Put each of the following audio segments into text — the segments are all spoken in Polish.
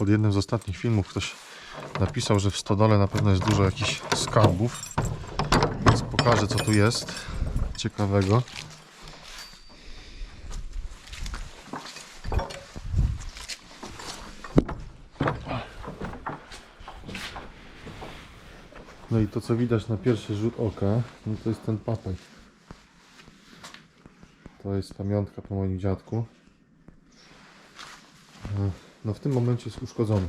pod jednym z ostatnich filmów ktoś napisał, że w stodole na pewno jest dużo jakichś skarbów. Więc pokażę co tu jest ciekawego. No i to co widać na pierwszy rzut oka, no to jest ten papek. To jest pamiątka po moim dziadku. No w tym momencie jest uszkodzony.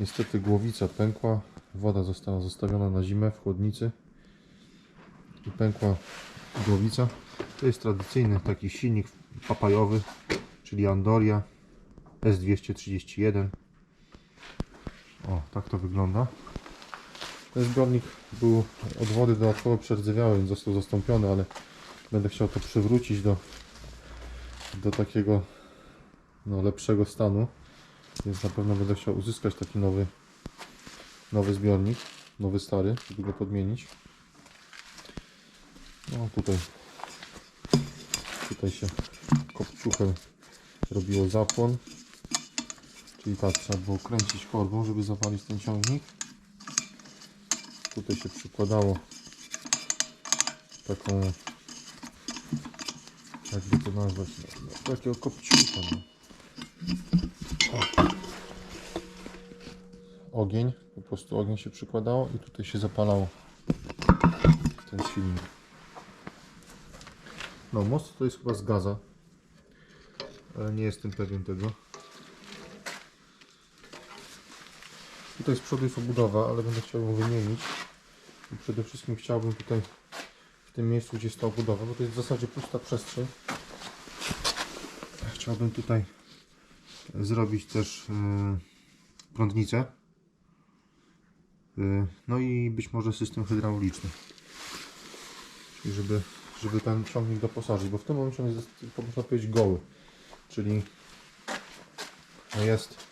Niestety głowica pękła, woda została zostawiona na zimę w chłodnicy i pękła głowica. To jest tradycyjny taki silnik papajowy, czyli Andoria S231. O, tak to wygląda. Ten zbiornik był od wody dodatkowo przerdzewiały, więc został zastąpiony, ale będę chciał to przywrócić do, do takiego no, lepszego stanu. Więc na pewno będę chciał uzyskać taki nowy, nowy zbiornik, nowy stary, żeby go podmienić. No tutaj, tutaj się kopciuchem robiło zapłon. Czyli tak, trzeba było kręcić korbą, żeby zawalić ten ciągnik. Tutaj się przykładało taką, jakby to nazwać, no, takiego kopciucha. No. Ogień, po prostu ogień się przykładało i tutaj się zapalało ten silnik. No, most to jest chyba z gaza, ale nie jestem pewien tego. Tutaj z przodu jest obudowa, ale będę chciał ją wymienić. I przede wszystkim chciałbym tutaj w tym miejscu, gdzie jest ta obudowa, bo to jest w zasadzie pusta przestrzeń. Chciałbym tutaj zrobić też yy, prądnicę. Yy, no i być może system hydrauliczny. Czyli żeby, żeby ten ciągnik doposażyć, bo w tym momencie on jest, można powiedzieć, goły. Czyli no jest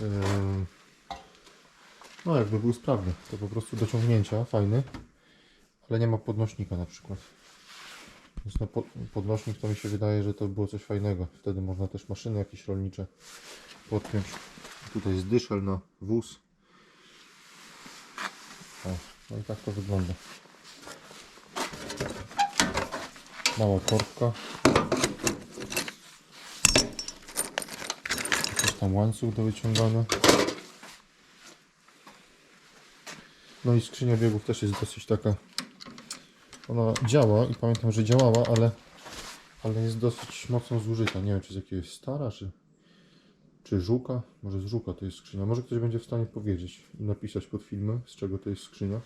yy, no jakby był sprawny, to po prostu do ciągnięcia, fajny, ale nie ma podnośnika na przykład. Więc no po, podnośnik to mi się wydaje, że to było coś fajnego. Wtedy można też maszyny jakieś rolnicze podpiąć. Tutaj jest dyszel na wóz. O, no i tak to wygląda. Mała korbka. Jakiś tam łańcuch do wyciągania. No i skrzynia biegów też jest dosyć taka. Ona działa i pamiętam, że działała, ale, ale jest dosyć mocno zużyta. Nie wiem, czy z jakiegoś stara, czy, czy żuka. Może z żuka to jest skrzynia. Może ktoś będzie w stanie powiedzieć i napisać pod filmem, z czego to jest skrzynia.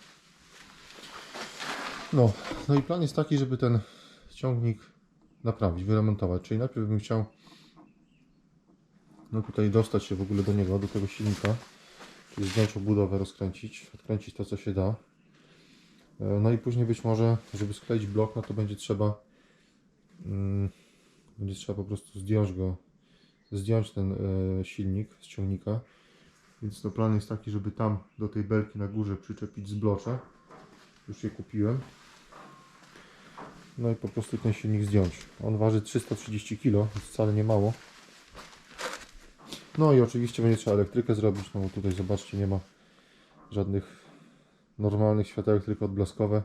No, no i plan jest taki, żeby ten ciągnik naprawić, wyremontować. Czyli najpierw bym chciał no tutaj dostać się w ogóle do niego, do tego silnika. Czyli zdjąć obudowę, rozkręcić, odkręcić to co się da. E, No i później być może, żeby skleić blok, no to będzie trzeba mm, będzie trzeba po prostu zdjąć go, zdjąć ten e, silnik z ciągnika. Więc to plan jest taki, żeby tam do tej belki na górze przyczepić zblocze. Już je kupiłem. No i po prostu ten silnik zdjąć. On waży 330 kg, wcale nie mało. No i oczywiście będzie trzeba elektrykę zrobić, no bo tutaj zobaczcie nie ma żadnych normalnych światełek, tylko odblaskowe.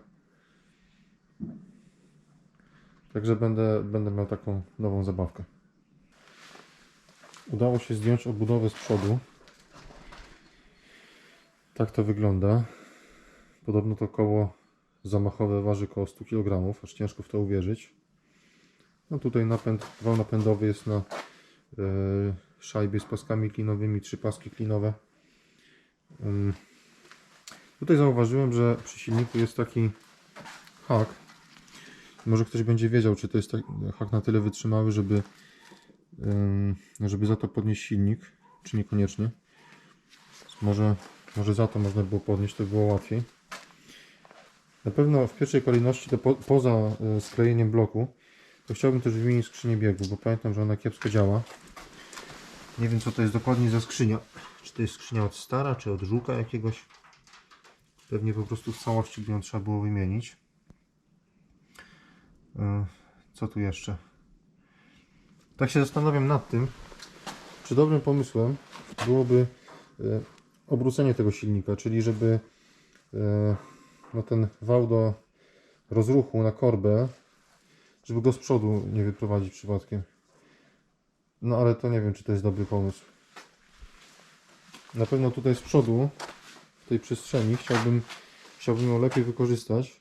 Także będę, będę miał taką nową zabawkę. Udało się zdjąć obudowę z przodu. Tak to wygląda. Podobno to koło zamachowe waży około 100 kg, aż ciężko w to uwierzyć. No tutaj napęd, wał napędowy jest na yy, szajbie z paskami klinowymi, trzy paski klinowe. Tutaj zauważyłem, że przy silniku jest taki hak. Może ktoś będzie wiedział, czy to jest tak, hak na tyle wytrzymały, żeby, żeby za to podnieść silnik, czy niekoniecznie. Może, może za to można było podnieść, to by było łatwiej. Na pewno w pierwszej kolejności to po, poza y, sklejeniem bloku, to chciałbym też wymienić skrzynię biegu, bo pamiętam, że ona kiepsko działa. Nie wiem co to jest dokładnie za skrzynia. Czy to jest skrzynia od stara, czy od żuka jakiegoś. Pewnie po prostu w całości by ją trzeba było wymienić. Yy, Co tu jeszcze? Tak się zastanawiam nad tym, czy dobrym pomysłem byłoby e, obrócenie tego silnika, czyli żeby e, no ten wał do rozruchu na korbę, żeby go z przodu nie wyprowadzić przypadkiem. No ale to nie wiem, czy to jest dobry pomysł. Na pewno tutaj z przodu, w tej przestrzeni, chciałbym, chciałbym ją lepiej wykorzystać.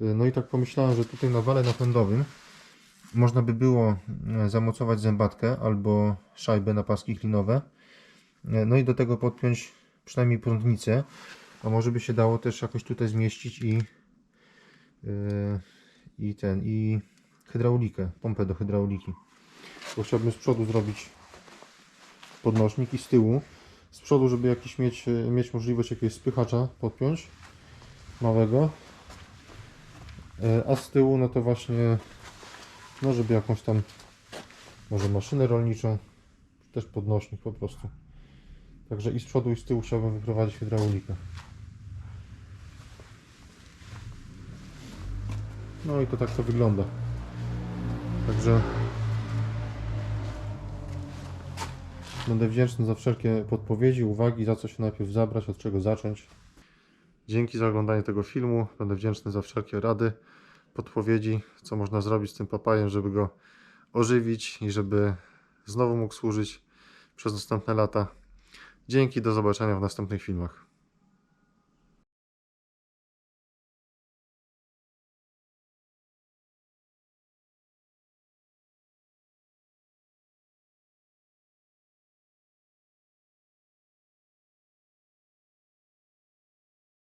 E, No i tak pomyślałem, że tutaj na wale napędowym można by było e, zamocować zębatkę albo szajbę na paski klinowe. E, No i do tego podpiąć przynajmniej prądnicę. A może by się dało też jakoś tutaj zmieścić i, yy, i ten, i hydraulikę, pompę do hydrauliki. Bo chciałbym z przodu zrobić podnośnik i z tyłu. Z przodu, żeby jakiś mieć, mieć możliwość jakiegoś spychacza podpiąć małego. A z tyłu, no to właśnie, no żeby jakąś tam, może maszynę rolniczą, też podnośnik po prostu. Także i z przodu i z tyłu chciałbym wyprowadzić hydraulikę. No i to tak to wygląda. Także będę wdzięczny za wszelkie podpowiedzi, uwagi, za co się najpierw zabrać, od czego zacząć. Dzięki za oglądanie tego filmu. Będę wdzięczny za wszelkie rady, podpowiedzi, co można zrobić z tym papajem, żeby go ożywić i żeby znowu mógł służyć przez następne lata. Dzięki, do zobaczenia w następnych filmach.